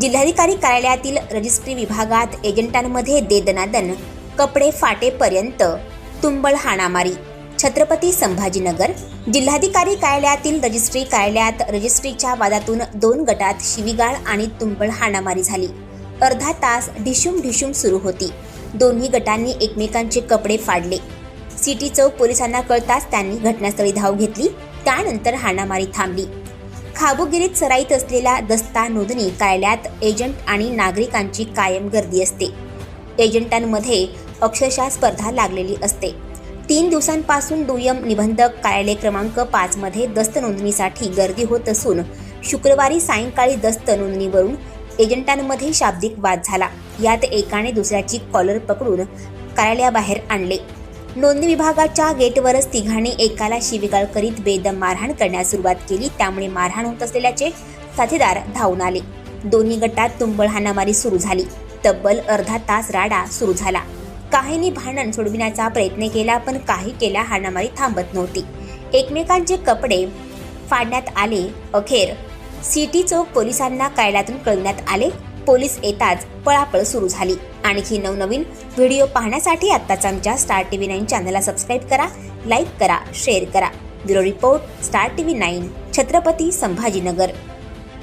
जिल्हाधिकारी कार्यालयातील रजिस्ट्री विभागात एजंटांमध्ये देदनादन कपडे फाटेपर्यंत तुंबळ हाणामारी छत्रपती संभाजीनगर जिल्हाधिकारी कार्यालयातील रजिस्ट्री कार्यालयात रजिस्ट्रीच्या वादातून दोन गटात शिवीगाळ आणि तुंबळ हाणामारी झाली. अर्धा तास ढिशूम ढिशूम सुरू होती. दोन्ही गटांनी एकमेकांचे कपडे फाडले. सिटी चौक पोलिसांना कळताच त्यांनी घटनास्थळी धाव घेतली त्यानंतर हाणामारी थांबली. खाबुगिरीत सराईत असलेल्या दस्ता नोंदणी कार्यालयात एजंट आणि नागरिकांची कायम गर्दी असते. एजंटांमध्ये अक्षरशः स्पर्धा लागलेली असते. तीन दिवसांपासून दुय्यम निबंधक कार्यालय क्रमांक पाचमध्ये दस्त नोंदणीसाठी गर्दी होत असून शुक्रवारी सायंकाळी दस्त नोंदणीवरून एजंटांमध्ये शाब्दिक वाद झाला. यात एकाने दुसऱ्याची कॉलर पकडून कार्यालयाबाहेर आणले. नोंदणी विभागाच्या गेटवरच तिघांनी एकाला शिवीगाळ करीत बेदम मारहाण करण्यास सुरुवात केली. त्यामुळे मारहाण होत असलेल्याचे साथीदार धावून आले. दोन्ही गटात तुंबळ हाणामारी सुरू झाली. तब्बल अर्धा तास राडा सुरू झाला. काहींनी भांडण सोडविण्याचा प्रयत्न केला पण काही केल्या हाणामारी थांबत नव्हती. एकमेकांचे कपडे फाडण्यात आले. अखेर सिटी चौक पोलिसांना कार्यालयातून कळविण्यात आले. पोलीस येताच पळापळ सुरू झाली. आणखी नवनवीन व्हिडिओ पाहण्यासाठी आत्ताच आमच्या स्टार टीव्ही नाईन चॅनलला सबस्क्राईब करा लाईक करा शेअर करा. Bureau report star TV nine Chhatrapati Sambhajinagar.